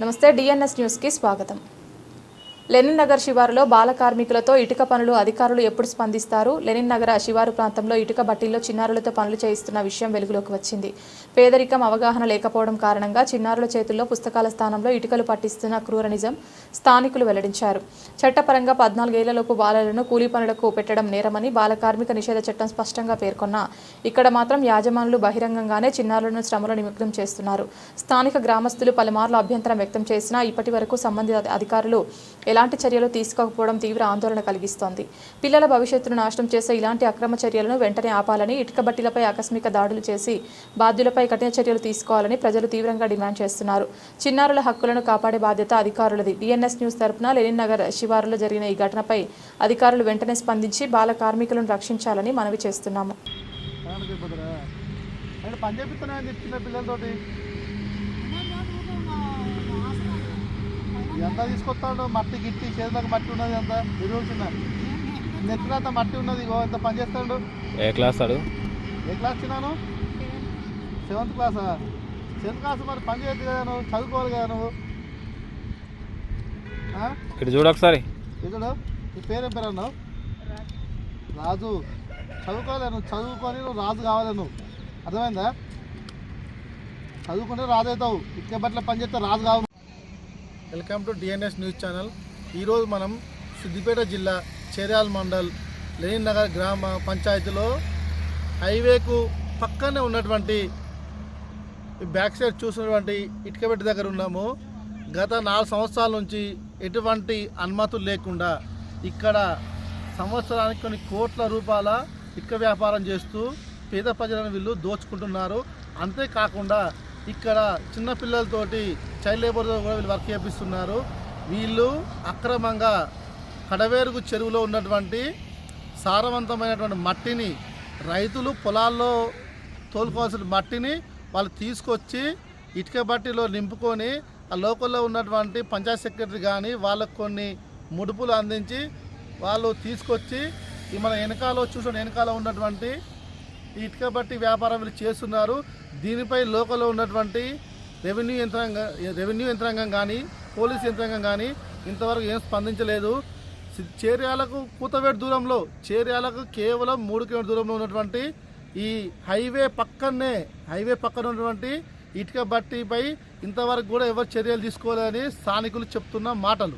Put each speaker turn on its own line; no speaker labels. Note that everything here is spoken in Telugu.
నమస్తే డిఎన్ఎస్ న్యూస్కి స్వాగతం. లెనిన్ నగర్ శివారులో బాల కార్మికులతో ఇటుక పనులు అధికారులు ఎప్పుడు స్పందిస్తారు? లెనిన్ నగర శివారు ప్రాంతంలో ఇటుక బట్టీల్లో చిన్నారులతో పనులు చేయిస్తున్న విషయం వెలుగులోకి వచ్చింది. పేదరికం అవగాహన లేకపోవడం కారణంగా చిన్నారుల చేతుల్లో పుస్తకాల స్థానంలో ఇటుకలు పట్టిస్తున్న క్రూర నిజం స్థానికులు వెల్లడించారు. చట్టపరంగా పద్నాలుగేళ్ళలోపు బాలలను కూలీ పనులకు పెట్టడం నేరమని బాల కార్మిక నిషేధ చట్టం స్పష్టంగా పేర్కొన్నా. ఇక్కడ మాత్రం యాజమానులు బహిరంగంగానే చిన్నారులను శ్రమలో నిమగ్నం చేస్తున్నారు. స్థానిక గ్రామస్తులు పలుమార్లు అభ్యంతరం వ్యక్తం చేసినా ఇప్పటి వరకు సంబంధిత అధికారులు ఎలా ఎలాంటి చర్యలు తీసుకోకపోవడం తీవ్ర ఆందోళన కలిగిస్తోంది. పిల్లల భవిష్యత్తును నాశనం చేసే ఇలాంటి అక్రమ చర్యలను వెంటనే ఆపాలని ఇటుక బట్టీలపై ఆకస్మిక దాడులు చేసి బాధ్యులపై కఠిన చర్యలు తీసుకోవాలని ప్రజలు తీవ్రంగా డిమాండ్ చేస్తున్నారు. చిన్నారుల హక్కులను కాపాడే బాధ్యత అధికారులది. డిఎన్ఎస్ న్యూస్ తరపున లెనిన్ నగర్ శివారులో జరిగిన ఈ ఘటనపై అధికారులు వెంటనే స్పందించి బాల కార్మికులను రక్షించాలని మనవి చేస్తున్నాము.
ఎంత తీసుకొస్తాడు? మట్టి గిట్టి చేతులకు మట్టి ఉన్నది ఎంత? చిన్న నెత్తిన అంత మట్టి ఉన్నది. ఇగో ఎంత పని చేస్తాడు?
ఏ క్లాస్ ఆడు
ఏ క్లాస్ చిన్నాను? సెవెంత్ క్లాసా సెవెంత్ క్లాస్ మరి పని చేయొద్దు కదా నువ్వు? చదువుకోవాలి కదా నువ్వు?
ఇటు చూడు ఒకసారి.
ఇతడు? నీ పేరేం పేరు అన్నావు? రాజు. చదువుకోలే నువ్వు. చదువుకొని నువ్వు రాజు కావాలి నువ్వు. అర్థమైందా? చదువుకుంటే రాజు అవుతావు. ఇటుక బట్ల పని చేస్తే రాజు కావు welcome to DNS news channel. ఈరోజు మనం సిద్దిపేట జిల్లా చేర్యాల మండల్ లెనిన్ నగర్ గ్రామ పంచాయతీలో హైవేకు పక్కనే ఉన్నటువంటి ఈ బ్యాక్ సైడ్ చూసినటువంటి ఇటుకబెట్టి దగ్గర ఉన్నాము. గత నాలుగు సంవత్సరాల నుంచి ఎటువంటి అనుమతులు లేకుండా ఇక్కడ సంవత్సరానికి కొన్ని కోట్ల రూపాయల ఇటుక వ్యాపారం చేస్తూ పేద ప్రజలను వీళ్ళు దోచుకుంటున్నారు. అంతేకాకుండా ఇక్కడ చిన్నపిల్లలతోటి చైల్డ్ లేబర్తో కూడా వీళ్ళు వర్క్ చేపిస్తున్నారు. వీళ్ళు అక్రమంగా కడవేరుగు చెరువులో ఉన్నటువంటి సారవంతమైనటువంటి మట్టిని రైతులు పొలాల్లో తోలుకోవాల్సిన మట్టిని వాళ్ళు తీసుకొచ్చి ఇటుక బట్టిలో నింపుకొని ఆ లోకల్లో ఉన్నటువంటి పంచాయత్ సెక్రటరీ కానీ వాళ్ళకు కొన్ని ముడుపులు అందించి వాళ్ళు తీసుకొచ్చి మన వెనకాల చూసిన వెనకాల ఉన్నటువంటి ఇటుక బట్టి వ్యాపారం వీళ్ళు చేస్తున్నారు. దీనిపై లోకల్లో ఉన్నటువంటి రెవెన్యూ యంత్రాంగం రెవెన్యూ యంత్రాంగం కానీ పోలీస్ యంత్రాంగం కానీ ఇంతవరకు ఏం స్పందించలేదు. చేర్యాలకు కూతవేడు దూరంలో చేర్యాలకు కేవలం మూడు కిలోమీటర్ దూరంలో ఉన్నటువంటి ఈ హైవే పక్కనే హైవే పక్కన ఉన్నటువంటి ఇటుక బట్టిపై ఇంతవరకు కూడా ఎవరు చర్యలు తీసుకోలేదని స్థానికులు చెప్తున్న మాటలు.